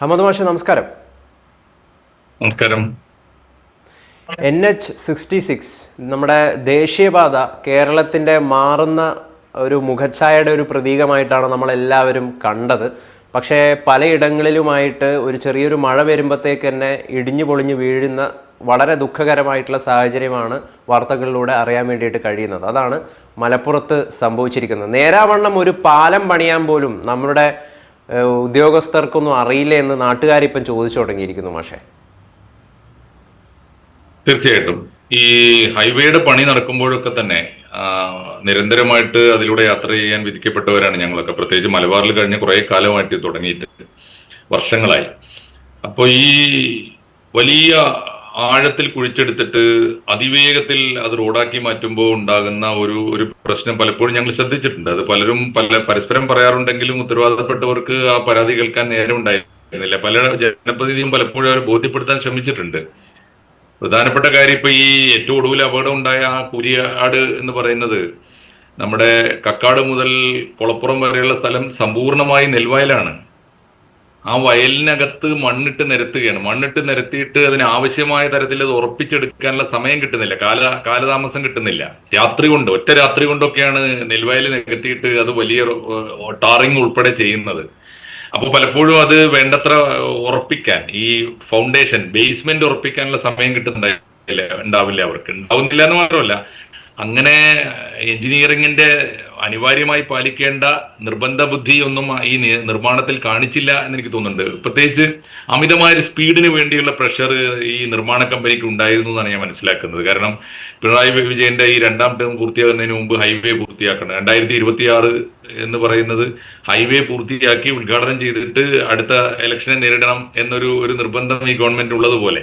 അഹമ്മദ് മാഷ നമസ്കാരം. നമസ്കാരം. എൻ എച്ച് സിക്സ്റ്റി സിക്സ് നമ്മുടെ ദേശീയപാത കേരളത്തിന്റെ മാറുന്ന ഒരു മുഖച്ഛായയുടെ ഒരു പ്രതീകമായിട്ടാണ് നമ്മളെല്ലാവരും കണ്ടത്. പക്ഷേ പലയിടങ്ങളിലുമായിട്ട് ഒരു ചെറിയൊരു മഴ വരുമ്പോഴത്തേക്ക് തന്നെ ഇടിഞ്ഞു പൊളിഞ്ഞു വീഴുന്ന വളരെ ദുഃഖകരമായിട്ടുള്ള സാഹചര്യമാണ് വാർത്തകളിലൂടെ അറിയാൻ വേണ്ടിയിട്ട് കഴിയുന്നത്. അതാണ് മലപ്പുറത്ത് സംഭവിച്ചിരിക്കുന്നത്. നേരാവണ്ണം ഒരു പാലം പണിയാൻ പോലും നമ്മുടെ ഉദ്യോഗസ്ഥർക്കൊന്നും അറിയില്ല എന്ന് നാട്ടുകാരിപ്പം ചോദിച്ചു തുടങ്ങിയിരിക്കുന്നു മാഷേ. തീർച്ചയായിട്ടും. ഈ ഹൈവേയുടെ പണി നടക്കുമ്പോഴൊക്കെ തന്നെ നിരന്തരമായിട്ട് അതിലൂടെ യാത്ര ചെയ്യാൻ വിധിക്കപ്പെട്ടവരാണ് ഞങ്ങളൊക്കെ. പ്രത്യേകിച്ച് മലബാറിൽ കഴിഞ്ഞ കുറേ കാലമായിട്ട് തുടങ്ങിയിട്ട് വർഷങ്ങളായി. അപ്പോൾ ഈ വലിയ ആഴത്തിൽ കുഴിച്ചെടുത്തിട്ട് അതിവേഗത്തിൽ അത് റോഡാക്കി മാറ്റുമ്പോൾ ഉണ്ടാകുന്ന ഒരു ഒരു പ്രശ്നം പലപ്പോഴും ഞങ്ങൾ ശ്രദ്ധിച്ചിട്ടുണ്ട്. അത് പലരും പല പരസ്പരം പറയാറുണ്ടെങ്കിലും ഉത്തരവാദിത്തപ്പെട്ടവർക്ക് ആ പരാതി കേൾക്കാൻ നേരം ഉണ്ടായിരുന്നില്ല. പല ജനപ്രതിനിധിയും പലപ്പോഴും അവർ ബോധ്യപ്പെടുത്താൻ ശ്രമിച്ചിട്ടുണ്ട്. പ്രധാനപ്പെട്ട കാര്യം ഇപ്പൊ ഈ ഏറ്റവും ഒടുവിൽ അപകടം ഉണ്ടായ ആ കുരിയാട് എന്ന് പറയുന്നത് നമ്മുടെ കക്കാട് മുതൽ കുളപ്പുറം വരെയുള്ള സ്ഥലം സമ്പൂർണമായി നെൽവയലാണ്. ആ വയലിനകത്ത് മണ്ണിട്ട് നിരത്തുകയാണ്. മണ്ണിട്ട് നിരത്തിയിട്ട് അതിന് ആവശ്യമായ തരത്തിൽ അത് ഉറപ്പിച്ചെടുക്കാനുള്ള സമയം കിട്ടുന്നില്ല. കാല കാലതാമസം കിട്ടുന്നില്ല. രാത്രി കൊണ്ട് ഒറ്റ രാത്രി കൊണ്ടൊക്കെയാണ് നെൽവയൽ നികത്തിയിട്ട് അത് വലിയ ടാറിങ് ഉൾപ്പെടെ ചെയ്യുന്നത്. അപ്പോൾ പലപ്പോഴും അത് വേണ്ടത്ര ഉറപ്പിക്കാൻ ഈ ഫൗണ്ടേഷൻ ബേസ്മെന്റ് ഉറപ്പിക്കാനുള്ള സമയം കിട്ടുന്നുണ്ടായില്ല ഉണ്ടാവില്ല അവർക്ക്. ഉണ്ടാവുന്നില്ല എന്ന് മാത്രമല്ല അങ്ങനെ എഞ്ചിനീയറിംഗിന്റെ അനിവാര്യമായി പാലിക്കേണ്ട നിർബന്ധ ബുദ്ധി ഒന്നും ഈ നിർമ്മാണത്തിൽ കാണിച്ചില്ല എന്ന് എനിക്ക് തോന്നുന്നുണ്ട്. പ്രത്യേകിച്ച് അമിതമായ സ്പീഡിന് വേണ്ടിയുള്ള പ്രഷർ ഈ നിർമ്മാണ കമ്പനിക്ക് ഉണ്ടായിരുന്നു എന്നാണ് ഞാൻ മനസ്സിലാക്കുന്നത്. കാരണം പിണറായി വിജയന്റെ ഈ രണ്ടാം ടേം പൂർത്തിയാകുന്നതിന് മുമ്പ് ഹൈവേ പൂർത്തിയാക്കണം. രണ്ടായിരത്തി ഇരുപത്തി ആറ് എന്ന് പറയുന്നത് ഹൈവേ പൂർത്തിയാക്കി ഉദ്ഘാടനം ചെയ്തിട്ട് അടുത്ത ഇലക്ഷനെ നേരിടണം എന്നൊരു ഒരു നിർബന്ധം ഈ ഗവൺമെന്റ് ഉള്ളതുപോലെ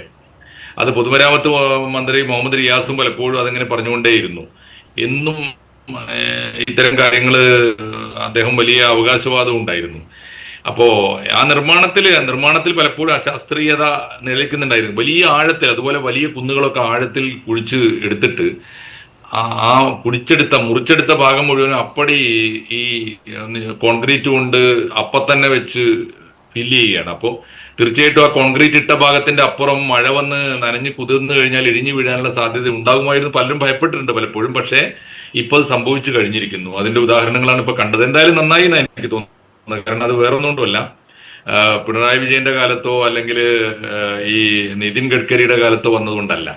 അത് പൊതുമരാമത്ത് മന്ത്രി മുഹമ്മദ് റിയാസും പലപ്പോഴും അതിങ്ങനെ പറഞ്ഞുകൊണ്ടേയിരുന്നു. എന്നും ഇത്തരം കാര്യങ്ങൾ അദ്ദേഹം വലിയ അവകാശവാദം ഉണ്ടായിരുന്നു. അപ്പോ ആ നിർമ്മാണത്തിൽ നിർമ്മാണത്തിൽ പലപ്പോഴും അശാസ്ത്രീയത നിലനിൽക്കുന്നുണ്ടായിരുന്നു. വലിയ ആഴത്തിൽ അതുപോലെ വലിയ കുന്നുകളൊക്കെ ആഴത്തിൽ കുഴിച്ച് എടുത്തിട്ട് ആ കുടിച്ചെടുത്ത മുറിച്ചെടുത്ത ഭാഗം മുഴുവനും അപ്പടി ഈ കോൺക്രീറ്റ് കൊണ്ട് അപ്പത്തന്നെ തന്നെ വെച്ച് ഫില്ല് ചെയ്യുകയാണ് അപ്പോൾ തീർച്ചയായിട്ടും ആ കോൺക്രീറ്റ് ഇട്ട ഭാഗത്തിന്റെ അപ്പുറം മഴ വന്ന് നനഞ്ഞ് കുതിർന്നു കഴിഞ്ഞാൽ ഇടിഞ്ഞു വീഴാനുള്ള സാധ്യത ഉണ്ടാകുമായിരുന്നു. പലരും ഭയപ്പെട്ടിട്ടുണ്ട് പലപ്പോഴും. പക്ഷേ ഇപ്പോൾ സംഭവിച്ചു കഴിഞ്ഞിരിക്കുന്നു. അതിന്റെ ഉദാഹരണങ്ങളാണ് ഇപ്പോൾ കണ്ടത്. എന്തായാലും നന്നായി എന്നാണ് എനിക്ക് തോന്നുന്നത്. കാരണം അത് വേറെ ഒന്നുകൊണ്ടുമല്ല പിണറായി വിജയന്റെ കാലത്തോ അല്ലെങ്കിൽ ഈ നിതിൻ ഗഡ്കരിയുടെ കാലത്തോ വന്നതുകൊണ്ടല്ല.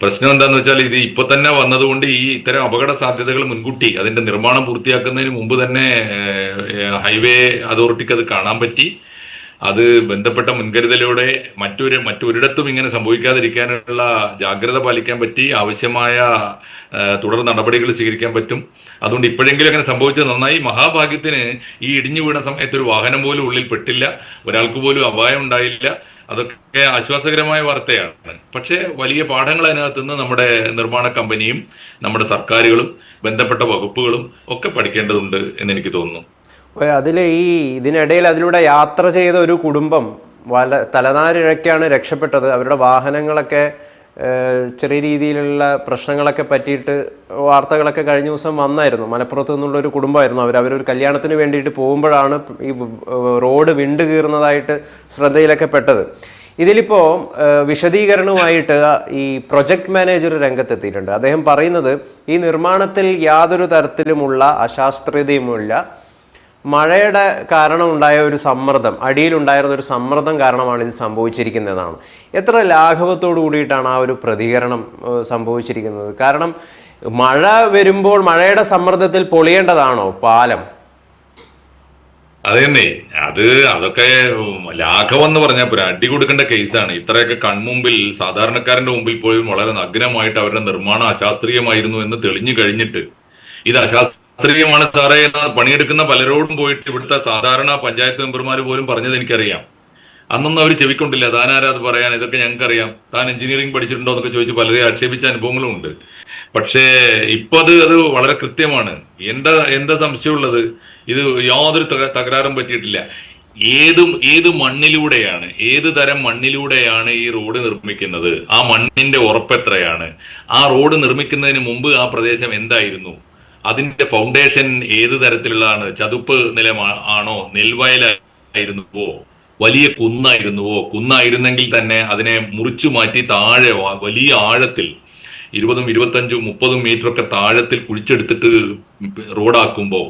പ്രശ്നം എന്താണെന്ന് വെച്ചാൽ ഇത് ഇപ്പൊ തന്നെ വന്നതുകൊണ്ട് ഈ ഇത്തരം അപകട സാധ്യതകൾ മുൻകൂട്ടി അതിന്റെ നിർമ്മാണം പൂർത്തിയാക്കുന്നതിന് മുമ്പ് തന്നെ ഹൈവേ അതോറിറ്റിക്ക് അത് കാണാൻ പറ്റി. അത് ബന്ധപ്പെട്ട മുൻകരുതലോടെ മറ്റൊരു മറ്റൊരിടത്തും ഇങ്ങനെ സംഭവിക്കാതിരിക്കാനുള്ള ജാഗ്രത പാലിക്കാൻ പറ്റി ആവശ്യമായ തുടർ നടപടികൾ സ്വീകരിക്കാൻ പറ്റും. അതുകൊണ്ട് ഇപ്പോഴെങ്കിലും അങ്ങനെ സംഭവിച്ചത് നന്നായി. മഹാഭാഗ്യത്തിന് ഈ ഇടിഞ്ഞു വീണ സമയത്ത് ഒരു വാഹനം പോലും ഉള്ളിൽ പെട്ടില്ല. ഒരാൾക്ക് പോലും അപായം ഉണ്ടായില്ല. അതൊക്കെ ആശ്വാസകരമായ വാർത്തയാണ്. പക്ഷേ വലിയ പാഠങ്ങൾ അതിനകത്ത് നിന്ന് നമ്മുടെ നിർമ്മാണ കമ്പനിയും നമ്മുടെ സർക്കാരുകളും ബന്ധപ്പെട്ട വകുപ്പുകളും ഒക്കെ പഠിക്കേണ്ടതുണ്ട് എന്ന് എനിക്ക് തോന്നുന്നു. അതിൽ ഈ ഇതിനിടയിൽ അതിലൂടെ യാത്ര ചെയ്ത ഒരു കുടുംബം വല തലനാരിഴയ്ക്കാണ് രക്ഷപ്പെട്ടത്. അവരുടെ വാഹനങ്ങളൊക്കെ ചെറിയ രീതിയിലുള്ള പ്രശ്നങ്ങളൊക്കെ പറ്റിയിട്ട് വാർത്തകളൊക്കെ കഴിഞ്ഞ ദിവസം വന്നായിരുന്നു. മലപ്പുറത്ത് നിന്നുള്ള ഒരു കുടുംബമായിരുന്നു അവർ അവരൊരു കല്യാണത്തിന് വേണ്ടിയിട്ട് പോകുമ്പോഴാണ് ഈ റോഡ് വിണ്ടു കീറുന്നതായിട്ട് ശ്രദ്ധയിലൊക്കെ പെട്ടത്. ഇതിലിപ്പോൾ വിശദീകരണവുമായിട്ട് ഈ പ്രൊജക്ട് മാനേജർ രംഗത്തെത്തിയിട്ടുണ്ട്. അദ്ദേഹം പറയുന്നത് ഈ നിർമ്മാണത്തിൽ യാതൊരു തരത്തിലുമുള്ള അശാസ്ത്രീയതയുമില്ല. മഴയുടെ കാരണം ഉണ്ടായ ഒരു സമ്മർദ്ദം അടിയിലുണ്ടായിരുന്ന ഒരു സമ്മർദ്ദം കാരണമാണ് ഇത് സംഭവിച്ചിരിക്കുന്നതാണ്. എത്ര ലാഘവത്തോടു കൂടിയിട്ടാണ് ആ ഒരു പ്രതികരണം സംഭവിച്ചിരിക്കുന്നത്? കാരണം മഴ വരുമ്പോൾ മഴയുടെ സമ്മർദ്ദത്തിൽ പൊളിയേണ്ടതാണോ പാലം? അത് തന്നെ അത് അതൊക്കെ ലാഘവം എന്ന് പറഞ്ഞാൽ പോരാ. അടി കൊടുക്കേണ്ട കേസാണ്. ഇത്രയൊക്കെ കൺമുമ്പിൽ സാധാരണക്കാരന്റെ മുമ്പിൽ പോലും വളരെ നഗ്നമായിട്ട് അവരുടെ നിർമ്മാണം അശാസ്ത്രീയമായിരുന്നു എന്ന് തെളിഞ്ഞു കഴിഞ്ഞിട്ട് ഇത് അശാസ്ത്രീയമാണ് സാറേ. പണിയെടുക്കുന്ന പലരോടും പോയിട്ട് ഇവിടുത്തെ സാധാരണ പഞ്ചായത്ത് മെമ്പർമാർ പോലും പറഞ്ഞത് എനിക്കറിയാം. അന്നൊന്നും അവർ ചെവിക്കൊണ്ടില്ല. താനാരാ അത് പറയാൻ? ഇതൊക്കെ ഞങ്ങൾക്കറിയാം. താൻ എഞ്ചിനീയറിംഗ് പഠിച്ചിട്ടുണ്ടോ എന്നൊക്കെ ചോദിച്ച് പലരെ ആക്ഷേപിച്ച അനുഭവങ്ങളും ഉണ്ട് പക്ഷേ ഇപ്പൊ അത് അത് വളരെ കൃത്യമാണ്. എന്താ എന്താ സംശയമുള്ളത്? ഇത് യാതൊരു തക- തകരാറും പറ്റിയിട്ടില്ല. ഏതും ഏത് മണ്ണിലൂടെയാണ് ഏത് തരം മണ്ണിലൂടെയാണ് ഈ റോഡ് നിർമ്മിക്കുന്നത്? ആ മണ്ണിന്റെ ഉറപ്പെത്രയാണ് ആ റോഡ് നിർമ്മിക്കുന്നതിന് മുമ്പ് ആ പ്രദേശം എന്തായിരുന്നു? അതിന്റെ ഫൗണ്ടേഷൻ ഏത് തരത്തിലുള്ളതാണ്? ചതുപ്പ് നിലമാണോ നെൽവയലായിരുന്നുവോ? വലിയ കുന്നായിരുന്നുവോ? കുന്നായിരുന്നെങ്കിൽ തന്നെ അതിനെ മുറിച്ചു മാറ്റി താഴെ വലിയ ആഴത്തിൽ ഇരുപതും ഇരുപത്തഞ്ചും മുപ്പതും മീറ്റർ ഒക്കെ താഴത്തിൽ കുഴിച്ചെടുത്തിട്ട് റോഡാക്കുമ്പോൾ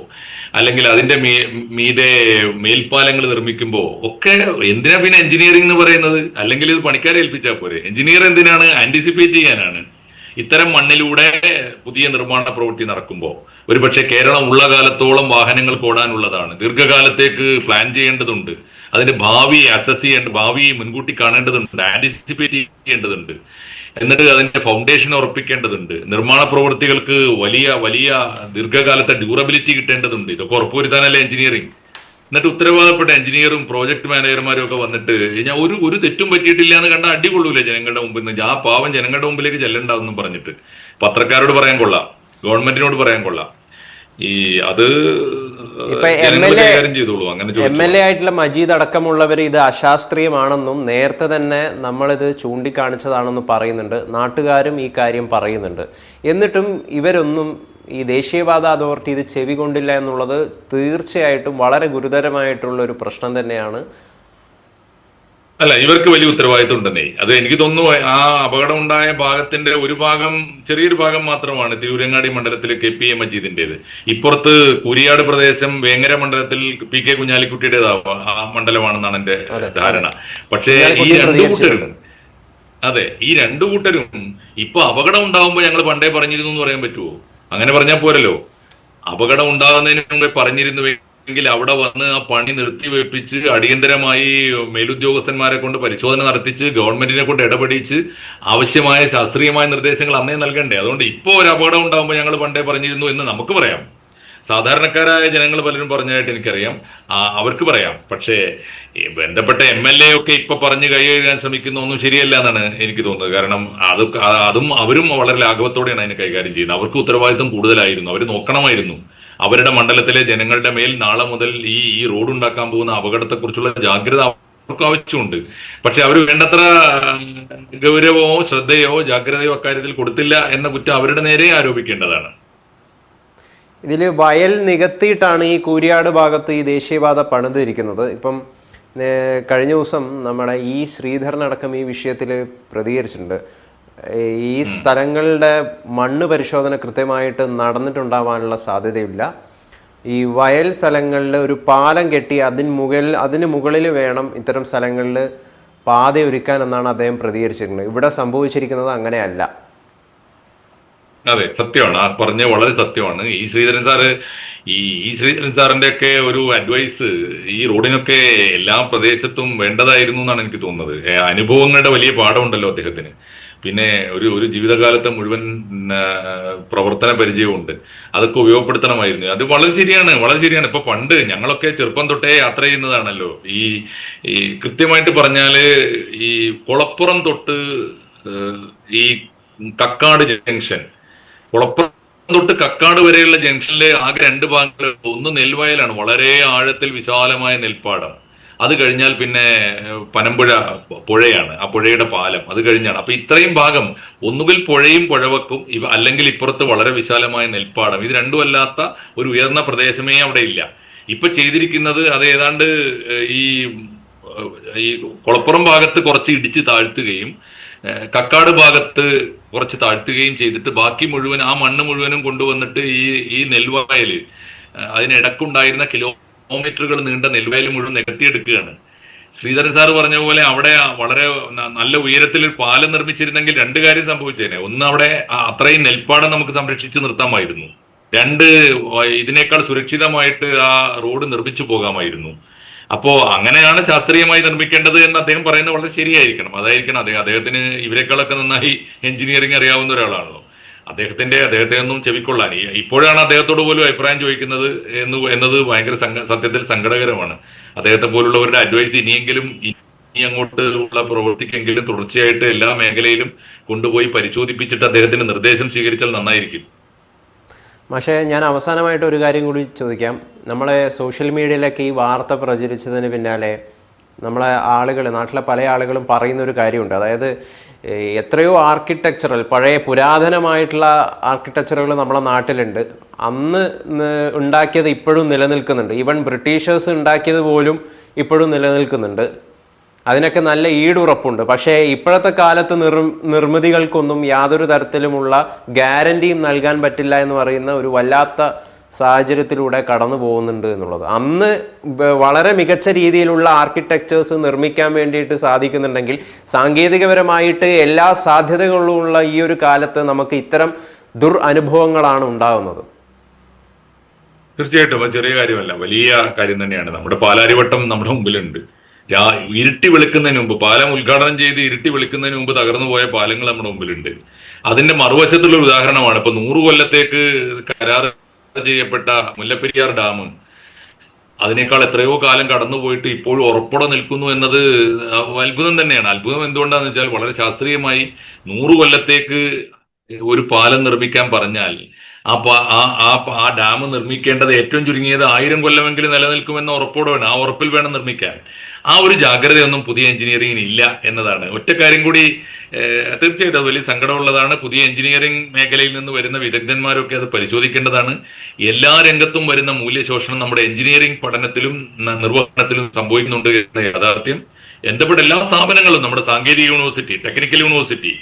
അല്ലെങ്കിൽ അതിന്റെ മീ മീതെ മേൽപ്പാലങ്ങൾ നിർമ്മിക്കുമ്പോൾ ഒക്കെ എന്തിനാ പിന്നെ എഞ്ചിനീയറിംഗ് എന്ന് പറയുന്നത്? അല്ലെങ്കിൽ ഇത് പണിക്കാരെ ഏൽപ്പിച്ചാൽ പോരെ? എഞ്ചിനീയർ എന്തിനാണ്? ആന്റിസിപ്പേറ്റ് ചെയ്യാനാണ്. ഇത്തരം മണ്ണിലൂടെ പുതിയ നിർമ്മാണ പ്രവൃത്തി നടക്കുമ്പോൾ ഒരുപക്ഷെ കേരളം ഉള്ള കാലത്തോളം വാഹനങ്ങൾ ഓടാനുള്ളതാണ് ദീർഘകാലത്തേക്ക് പ്ലാൻ ചെയ്യേണ്ടതുണ്ട്. അതിന്റെ ഭാവി അസസ് ചെയ്യേണ്ട ഭാവി മുൻകൂട്ടി കാണേണ്ടതുണ്ട് ആന്റിസിപ്പേറ്റ് ചെയ്യേണ്ടതുണ്ട്. എന്നിട്ട് അതിന്റെ ഫൗണ്ടേഷൻ ഉറപ്പിക്കേണ്ടതുണ്ട്. നിർമ്മാണ പ്രവൃത്തികൾക്ക് വലിയ വലിയ ദീർഘകാലത്തെ ഡ്യൂറബിലിറ്റി കിട്ടേണ്ടതുണ്ട്. ഇതൊക്കെ ഉറപ്പുവരുത്താനല്ലേ എഞ്ചിനീയറിംഗ് എന്നിട്ട് ഉത്തരവാദപ്പെട്ട എഞ്ചിനീയറും പ്രോജക്ട് മാനേജർമാരും ഒക്കെ വന്നിട്ട് ഞാൻ ഒരു ഒരു തെറ്റും പറ്റിയിട്ടില്ല എന്ന് കണ്ട അടികൊള്ളൂലേ ജനങ്ങളുടെ മുമ്പിൽ നിന്ന്. ആ പാവം ജനങ്ങളുടെ മുമ്പിലേക്ക് ചെല്ലണ്ടാവുന്നു പറഞ്ഞിട്ട്. പത്രക്കാരോട് പറയാൻ കൊള്ളാം. ഗവൺമെന്റിനോട് പറയാൻ കൊള്ളാം. ഈ അത് എം എൽ എ ആയിട്ടുള്ള മജീദ് അടക്കമുള്ളവർ ഇത് അശാസ്ത്രീയമാണെന്നും നേരത്തെ തന്നെ നമ്മളിത് ചൂണ്ടിക്കാണിച്ചതാണെന്നും പറയുന്നുണ്ട്. നാട്ടുകാരും ഈ കാര്യം പറയുന്നുണ്ട്. എന്നിട്ടും ഇവരൊന്നും ഈ ദേശീയപാത അതോറിറ്റി ഇത് ചെവി കൊണ്ടില്ല എന്നുള്ളത് തീർച്ചയായിട്ടും വളരെ ഗുരുതരമായിട്ടുള്ള ഒരു പ്രശ്നം തന്നെയാണ്. അല്ല ഇവർക്ക് വലിയ ഉത്തരവാദിത്വം ഉണ്ടെന്നേ. അത് എനിക്ക് തോന്നുന്നു ആ അപകടം ഉണ്ടായ ഭാഗത്തിന്റെ ഒരു ഭാഗം ചെറിയൊരു ഭാഗം മാത്രമാണ് തിരൂരങ്ങാടി മണ്ഡലത്തിലെ കെ പി എ മജീദിന്റേത്. ഇപ്പുറത്ത് കുരിയാട് പ്രദേശം വേങ്ങര മണ്ഡലത്തിൽ പി കെ കുഞ്ഞാലിക്കുട്ടിയുടേതാവാം ആ മണ്ഡലമാണെന്നാണ് എന്റെ ധാരണ. പക്ഷേ ഈ രണ്ടു കൂട്ടരും അതെ ഈ രണ്ടു കൂട്ടരും ഇപ്പൊ അപകടം ഉണ്ടാവുമ്പോൾ ഞങ്ങൾ പണ്ടേ പറഞ്ഞിരുന്നു എന്ന് പറയാൻ പറ്റുമോ അങ്ങനെ പറഞ്ഞാൽ പോരല്ലോ. അപകടം ഉണ്ടാകുന്നതിന് മുമ്പേ പറഞ്ഞിരുന്നുവെങ്കിൽ അവിടെ വന്ന് ആ പണി നിർത്തിവെപ്പിച്ച് അടിയന്തരമായി മേലുദ്യോഗസ്ഥന്മാരെ കൊണ്ട് പരിശോധന നടത്തിച്ച് ഗവൺമെന്റിനെ കൊണ്ട് ഇടപെടിച്ച് ആവശ്യമായ ശാസ്ത്രീയമായ നിർദ്ദേശങ്ങൾ അന്നേ നൽകണ്ടേ. അതുകൊണ്ട് ഇപ്പോൾ ഒരു അപകടം ഉണ്ടാകുമ്പോൾ ഞങ്ങൾ പണ്ടേ പറഞ്ഞിരുന്നു എന്ന് നമുക്ക് പറയാം. സാധാരണക്കാരായ ജനങ്ങൾ പലരും പറഞ്ഞതായിട്ട് എനിക്കറിയാം. അവർക്ക് പറയാം. പക്ഷേ ബന്ധപ്പെട്ട എം എൽ എ ഒക്കെ ഇപ്പൊ പറഞ്ഞു കൈകഴുകാൻ ശ്രമിക്കുന്ന ഒന്നും ശരിയല്ല എന്നാണ് എനിക്ക് തോന്നുന്നത്. കാരണം അത് അതും അവരും വളരെ ലാഘവത്തോടെയാണ് അതിനെ കൈകാര്യം ചെയ്യുന്നത്. അവർക്ക് ഉത്തരവാദിത്വം കൂടുതലായിരുന്നു. അവർ നോക്കണമായിരുന്നു. അവരുടെ മണ്ഡലത്തിലെ ജനങ്ങളുടെ മേൽ നാളെ മുതൽ ഈ ഈ റോഡ് ഉണ്ടാക്കാൻ പോകുന്ന അപകടത്തെക്കുറിച്ചുള്ള ജാഗ്രത അവർക്ക് ആവശ്യമുണ്ട്. പക്ഷെ അവർ വേണ്ടത്ര ഗൗരവമോ ശ്രദ്ധയോ ജാഗ്രതയോ അക്കാര്യത്തിൽ കൊടുത്തില്ല എന്ന കുറ്റം അവരുടെ നേരെ ആരോപിക്കേണ്ടതാണ്. ഇതിൽ വയൽ നികത്തിയിട്ടാണ് ഈ കൂരിയാട് ഭാഗത്ത് ഈ ദേശീയപാത പണിതിരിക്കുന്നത്. ഇപ്പം കഴിഞ്ഞ ദിവസം നമ്മുടെ ഈ ശ്രീധരനടക്കം ഈ വിഷയത്തിൽ പ്രതികരിച്ചിട്ടുണ്ട്. ഈ സ്ഥലങ്ങളുടെ മണ്ണ് പരിശോധന കൃത്യമായിട്ട് നടന്നിട്ടുണ്ടാവാനുള്ള സാധ്യതയില്ല. ഈ വയൽ സ്ഥലങ്ങളിൽ ഒരു പാലം കെട്ടി അതിന് മുകളിൽ അതിന് മുകളിൽ വേണം ഇത്തരം സ്ഥലങ്ങളിൽ പാത ഒരുക്കാൻ എന്നാണ് അദ്ദേഹം പ്രതികരിച്ചിരിക്കുന്നത്. ഇവിടെ സംഭവിച്ചിരിക്കുന്നത് അങ്ങനെയല്ല. അതെ സത്യമാണ്. ആ പറഞ്ഞ വളരെ സത്യമാണ്. ഈ ശ്രീധരൻ സാറ് ഈ ഈ ശ്രീധരൻ സാറിന്റെ ഒക്കെ ഒരു അഡ്വൈസ് ഈ റോഡിനൊക്കെ എല്ലാ പ്രദേശത്തും വേണ്ടതായിരുന്നു എന്നാണ് എനിക്ക് തോന്നുന്നത്. അനുഭവങ്ങളുടെ വലിയ പാഠമുണ്ടല്ലോ അദ്ദേഹത്തിന്. പിന്നെ ഒരു ഒരു ജീവിതകാലത്തെ മുഴുവൻ പ്രവർത്തന പരിചയമുണ്ട്. അതൊക്കെ ഉപയോഗപ്പെടുത്തണമായിരുന്നു. അത് വളരെ ശരിയാണ് വളരെ ശരിയാണ്. ഇപ്പൊ പണ്ട് ഞങ്ങളൊക്കെ ചെറുപ്പം തൊട്ടേ യാത്ര ചെയ്യുന്നതാണല്ലോ. ഈ ഈ കൃത്യമായിട്ട് പറഞ്ഞാൽ ഈ കുളപ്പുറം തൊട്ട് ഈ കക്കാട് ജംഗ്ഷൻ കുളപ്പുറം തൊട്ട് കക്കാട് വരെയുള്ള ജംഗ്ഷനിലെ ആകെ രണ്ട് ഭാഗങ്ങൾ ഒന്ന് നെൽവയലാണ് വളരെ ആഴത്തിൽ വിശാലമായ നെൽപ്പാടം. അത് കഴിഞ്ഞാൽ പിന്നെ പനമ്പുഴ പുഴയാണ് ആ പുഴയുടെ പാലം. അത് കഴിഞ്ഞാണ്. അപ്പൊ ഇത്രയും ഭാഗം ഒന്നുകിൽ പുഴയും പുഴവക്കും ഇവ അല്ലെങ്കിൽ ഇപ്പുറത്ത് വളരെ വിശാലമായ നെൽപ്പാടം. ഇത് രണ്ടും അല്ലാത്ത ഒരു ഉയർന്ന പ്രദേശമേ അവിടെ ഇല്ല. ഇപ്പൊ ചെയ്തിരിക്കുന്നത് അത് ഏതാണ്ട് ഈ ഈ കുളപ്പുറം ഭാഗത്ത് കുറച്ച് ഇടിച്ച് താഴ്ത്തുകയും കക്കാട് ഭാഗത്ത് കുറച്ച് താഴ്ത്തുകയും ചെയ്തിട്ട് ബാക്കി മുഴുവൻ ആ മണ്ണ് മുഴുവനും കൊണ്ടുവന്നിട്ട് ഈ ഈ നെൽവയൽ അതിനിടക്കുണ്ടായിരുന്ന കിലോമീറ്ററുകൾ നീണ്ട നെൽവയൽ മുഴുവൻ നികത്തിയെടുക്കുകയാണ്. ശ്രീധരൻ സാർ പറഞ്ഞ പോലെ അവിടെ വളരെ നല്ല ഉയരത്തിൽ പാലം നിർമ്മിച്ചിരുന്നെങ്കിൽ രണ്ട് കാര്യം സംഭവിച്ചേനെ. ഒന്ന് അവിടെ അത്രയും നെൽപ്പാടം നമുക്ക് സംരക്ഷിച്ചു നിർത്താമായിരുന്നു. രണ്ട് ഇതിനേക്കാൾ സുരക്ഷിതമായിട്ട് ആ റോഡ് നിർമ്മിച്ചു പോകാമായിരുന്നു. അപ്പോ അങ്ങനെയാണ് ശാസ്ത്രീയമായി നിർമ്മിക്കേണ്ടത് എന്ന് അദ്ദേഹം പറയുന്നത് വളരെ ശരിയായിരിക്കണം. അതായിരിക്കണം അദ്ദേഹം. അദ്ദേഹത്തിന് ഇവരെക്കാളൊക്കെ നന്നായി എഞ്ചിനീയറിംഗ് അറിയാവുന്ന ഒരാളാണല്ലോ. അദ്ദേഹത്തിന്റെ അദ്ദേഹത്തെ ഒന്നും ചെവിക്കൊള്ളാൻ ഇപ്പോഴാണ് അദ്ദേഹത്തോട് പോലും അഭിപ്രായം ചോദിക്കുന്നത് എന്ന് എന്നത് ഭയങ്കര സത്യത്തിൽ സങ്കടകരമാണ്. അദ്ദേഹത്തെ പോലുള്ളവരുടെ അഡ്വൈസ് ഇനിയെങ്കിലും ഇനി അങ്ങോട്ട് ഉള്ള പ്രവൃത്തിക്കെങ്കിലും തുടർച്ചയായിട്ട് എല്ലാ മേഖലയിലും കൊണ്ടുപോയി പരിശോധിപ്പിച്ചിട്ട് അദ്ദേഹത്തിന്റെ നിർദ്ദേശം സ്വീകരിച്ചാൽ നന്നായിരിക്കും. പക്ഷേ ഞാൻ അവസാനമായിട്ട് ഒരു കാര്യം കൂടി ചോദിക്കാം. നമ്മളെ സോഷ്യൽ മീഡിയയിലൊക്കെ ഈ വാർത്ത പ്രചരിച്ചതിന് പിന്നാലെ നമ്മളെ ആളുകൾ നാട്ടിലെ പല ആളുകളും പറയുന്ന ഒരു കാര്യമുണ്ട്. അതായത് എത്രയോ ആർക്കിടെക്ചറൽ പഴയ പുരാതനമായിട്ടുള്ള ആർക്കിടെക്ചറുകൾ നമ്മളെ നാട്ടിലുണ്ട്. അന്ന് ഉണ്ടാക്കിയത് ഇപ്പോഴും നിലനിൽക്കുന്നുണ്ട്. ഈവൻ ബ്രിട്ടീഷേഴ്സ് ഉണ്ടാക്കിയത് പോലും ഇപ്പോഴും നിലനിൽക്കുന്നുണ്ട്. അതിനൊക്കെ നല്ല ഈടുറപ്പുണ്ട്. പക്ഷേ ഇപ്പോഴത്തെ കാലത്ത് നിർ നിർമ്മിതികൾക്കൊന്നും യാതൊരു തരത്തിലുമുള്ള ഗ്യാരണ്ടിയും നൽകാൻ പറ്റില്ല എന്ന് പറയുന്ന ഒരു വല്ലാത്ത സാഹചര്യത്തിലൂടെ കടന്നു പോകുന്നുണ്ട് എന്നുള്ളത്. അന്ന് വളരെ മികച്ച രീതിയിലുള്ള ആർക്കിടെക്ചേഴ്സ് നിർമ്മിക്കാൻ വേണ്ടിയിട്ട് സാധിക്കുന്നുണ്ടെങ്കിൽ സാങ്കേതികപരമായിട്ട് എല്ലാ സാധ്യതകളുമുള്ള ഈ ഒരു കാലത്ത് നമുക്ക് ഇത്തരം ദുർ അനുഭവങ്ങളാണ് ഉണ്ടാകുന്നത് തീർച്ചയായിട്ടും. ചെറിയ കാര്യമല്ല. വലിയ കാര്യം തന്നെയാണ്. നമ്മുടെ പാലാരിവട്ടം നമ്മുടെ മുമ്പിലുണ്ട്. ഇരുട്ടി വെളുക്കുന്നതിന് മുമ്പ് പാലം ഉദ്ഘാടനം ചെയ്ത് ഇരുട്ടി വെളുക്കുന്നതിന് മുമ്പ് തകർന്നു പോയ പാലങ്ങൾ നമ്മുടെ മുമ്പിലുണ്ട്. അതിന്റെ മറുവശത്തുള്ള ഒരു ഉദാഹരണമാണ് ഇപ്പൊ നൂറ് കൊല്ലത്തേക്ക് കരാർ ചെയ്യപ്പെട്ട മുല്ലപ്പെരിയാർ ഡാം. അതിനേക്കാൾ എത്രയോ കാലം കടന്നുപോയിട്ട് ഇപ്പോഴും ഉറപ്പോടെ നിൽക്കുന്നു എന്നത് അത്ഭുതം തന്നെയാണ്. അത്ഭുതം എന്തുകൊണ്ടാന്ന് വെച്ചാൽ വളരെ ശാസ്ത്രീയമായി നൂറ് കൊല്ലത്തേക്ക് ഒരു പാലം നിർമ്മിക്കാൻ പറഞ്ഞാൽ പാ- ആ ആ ആ ഡാം നിർമ്മിക്കേണ്ടത് ഏറ്റവും ചുരുങ്ങിയത് ആയിരം കൊല്ലമെങ്കിലും നിലനിൽക്കുമെന്ന ഉറപ്പോടെ വേണം ആ ഉറപ്പിൽ വേണം നിർമ്മിക്കാൻ. ആ ഒരു ജാഗ്രതയൊന്നും പുതിയ എഞ്ചിനീയറിംഗിന് ഇല്ല എന്നതാണ്. ഒറ്റ കാര്യം കൂടി തീർച്ചയായിട്ടും അത് വലിയ സങ്കടമുള്ളതാണ്. പുതിയ എഞ്ചിനീയറിംഗ് മേഖലയിൽ നിന്ന് വരുന്ന വിദഗ്ധന്മാരൊക്കെ അത് പരിശോധിക്കേണ്ടതാണ്. എല്ലാ രംഗത്തും വരുന്ന മൂല്യശോഷണം നമ്മുടെ എഞ്ചിനീയറിംഗ് പഠനത്തിലും നിർവഹണത്തിലും സംഭവിക്കുന്നുണ്ട് എന്ന യാഥാർത്ഥ്യം. എന്തപ്പെട്ട എല്ലാ സ്ഥാപനങ്ങളും നമ്മുടെ സാങ്കേതിക യൂണിവേഴ്സിറ്റി ടെക്നിക്കൽ യൂണിവേഴ്സിറ്റി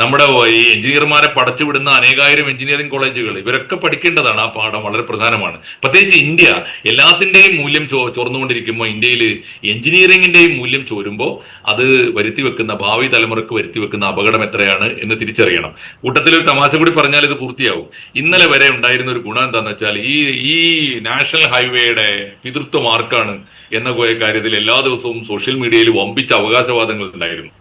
നമ്മുടെ ഈ എഞ്ചിനീയർമാരെ പടച്ചുവിടുന്ന അനേകായിരം എഞ്ചിനീയറിംഗ് കോളേജുകൾ ഇവരൊക്കെ പഠിക്കേണ്ടതാണ് ആ പാഠം വളരെ പ്രധാനമാണ്. പ്രത്യേകിച്ച് ഇന്ത്യ എല്ലാത്തിന്റെയും മൂല്യം ചോ ചോർന്നുകൊണ്ടിരിക്കുമ്പോൾ ഇന്ത്യയിൽ എഞ്ചിനീയറിംഗിന്റെയും മൂല്യം ചോരുമ്പോൾ അത് വരുത്തി വെക്കുന്ന ഭാവി തലമുറയ്ക്ക് വരുത്തി വെക്കുന്ന അപകടം എത്രയാണ് എന്ന് തിരിച്ചറിയണം. കൂട്ടത്തിൽ ഒരു തമാശ കൂടി പറഞ്ഞാൽ ഇത് പൂർത്തിയാവും. ഇന്നലെ വരെ ഉണ്ടായിരുന്ന ഒരു ഗുണം എന്താണെന്ന് വെച്ചാൽ ഈ ഈ നാഷണൽ ഹൈവേയുടെ പിതൃത്വ മാർക്കാണ് എന്ന കാര്യത്തിൽ എല്ലാ ദിവസവും സോഷ്യൽ മീഡിയയിൽ വമ്പിച്ച അവകാശവാദങ്ങൾ ഉണ്ടായിരുന്നു.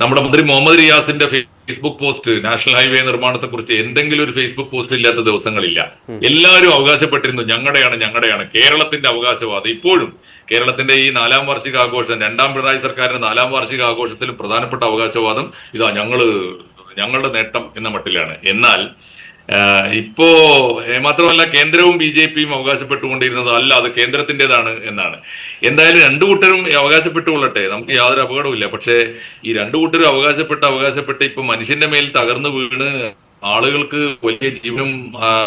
നമ്മുടെ മന്ത്രി മുഹമ്മദ് റിയാസിന്റെ ഫേസ്ബുക്ക് പോസ്റ്റ് നാഷണൽ ഹൈവേ നിർമ്മാണത്തെ കുറിച്ച് എന്തെങ്കിലും ഒരു ഫേസ്ബുക്ക് പോസ്റ്റ് ഇല്ലാത്ത ദിവസങ്ങളില്ല. എല്ലാവരും അവകാശപ്പെട്ടിരുന്നു ഞങ്ങളുടെയാണ് ഞങ്ങളുടെയാണ്. കേരളത്തിന്റെ അവകാശവാദം ഇപ്പോഴും കേരളത്തിന്റെ ഈ നാലാം വാർഷിക ആഘോഷം രണ്ടാം പിണറായി സർക്കാരിന്റെ നാലാം വാർഷിക ആഘോഷത്തിലും പ്രധാനപ്പെട്ട അവകാശവാദം ഇതാ ഞങ്ങൾ ഞങ്ങളുടെ നേട്ടം എന്ന മട്ടിലാണ്. എന്നാൽ ഇപ്പോ മാത്രമല്ല കേന്ദ്രവും ബി ജെ പിയും അവകാശപ്പെട്ടുകൊണ്ടിരുന്നത് അല്ല അത് കേന്ദ്രത്തിന്റെതാണ് എന്നാണ്. എന്തായാലും രണ്ടു കൂട്ടരും അവകാശപ്പെട്ടുകൊള്ളട്ടെ നമുക്ക് യാതൊരു അപകടവുമില്ല. പക്ഷേ ഈ രണ്ടു കൂട്ടരും അവകാശപ്പെട്ട് അവകാശപ്പെട്ട് ഇപ്പൊ മനുഷ്യന്റെ മേൽ തകർന്നു വീണ് ആളുകൾക്ക് വലിയ ജീവനും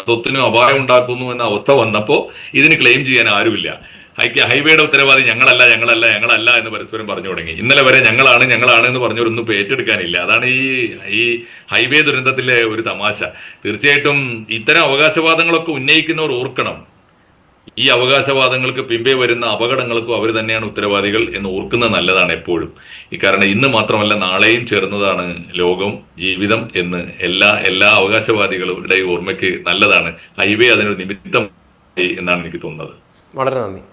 സ്വത്തിനും അപായം ഉണ്ടാക്കുന്നു എന്ന അവസ്ഥ വന്നപ്പോ ഇതിന് ക്ലെയിം ചെയ്യാൻ ആരുമില്ല. ഹൈക്ക് ഹൈവേയുടെ ഉത്തരവാദി ഞങ്ങളല്ല ഞങ്ങളല്ല ഞങ്ങളല്ല എന്ന് പരസ്പരം പറഞ്ഞു തുടങ്ങി. ഇന്നലെ വരെ ഞങ്ങളാണ് ഞങ്ങളാണ് എന്ന് പറഞ്ഞവരൊന്നും പേറ്റെടുക്കാനില്ല ഏറ്റെടുക്കാനില്ല. അതാണ് ഈ ഈ ഹൈവേ ദുരന്തത്തിലെ ഒരു തമാശ. തീർച്ചയായിട്ടും ഇത്തരം അവകാശവാദങ്ങളൊക്കെ ഉന്നയിക്കുന്നവർ ഓർക്കണം. ഈ അവകാശവാദങ്ങൾക്ക് പിമ്പേ വരുന്ന അപകടങ്ങൾക്കും അവർ തന്നെയാണ് ഉത്തരവാദികൾ എന്ന് ഓർക്കുന്നത് നല്ലതാണ് എപ്പോഴും. ഈ കാരണം ഇന്ന് മാത്രമല്ല നാളെയും ചേർന്നതാണ് ലോകം ജീവിതം എന്ന് എല്ലാ എല്ലാ അവകാശവാദികളുടെ ഓർമ്മയ്ക്ക് നല്ലതാണ്. ഹൈവേ അതിനൊരു നിമിത്തം എന്നാണ് എനിക്ക് തോന്നുന്നത്. വളരെ നന്ദി.